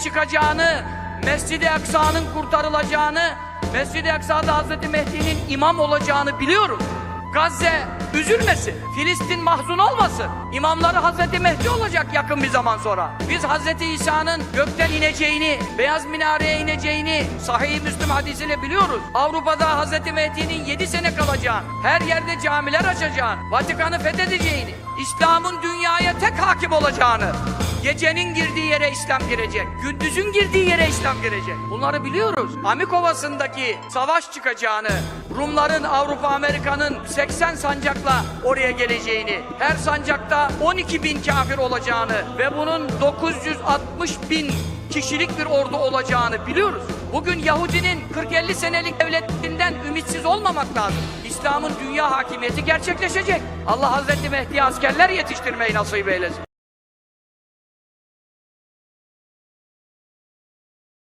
çıkacağını, Mescid-i Aksa'nın kurtarılacağını, Mescid-i Aksa'da Hazreti Mehdi'nin imam olacağını biliyoruz. Gazze üzülmesin. Filistin mahzun olmasın. İmamları Hazreti Mehdi olacak yakın bir zaman sonra. Biz Hazreti İsa'nın gökten ineceğini, beyaz minareye ineceğini sahih Müslüm hadisiyle biliyoruz. Avrupa'da Hazreti Mehdi'nin 7 sene kalacağını, her yerde camiler açacağını, Vatikan'ı fethedeceğini, İslam'ın dünyaya tek hakim olacağını, Gecenin girdiği yere İslam girecek. Gündüzün girdiği yere İslam girecek. Bunları biliyoruz. Amikovası'ndaki savaş çıkacağını, Rumların, Avrupa, Amerika'nın 80 sancakla oraya geleceğini, her sancakta 12 bin kafir olacağını ve bunun 960 bin kişilik bir ordu olacağını biliyoruz. Bugün Yahudinin 40-50 senelik devletinden ümitsiz olmamak lazım. İslam'ın dünya hakimiyeti gerçekleşecek. Allah Hazreti Mehdi'ye askerler yetiştirmeyi nasip eylesin.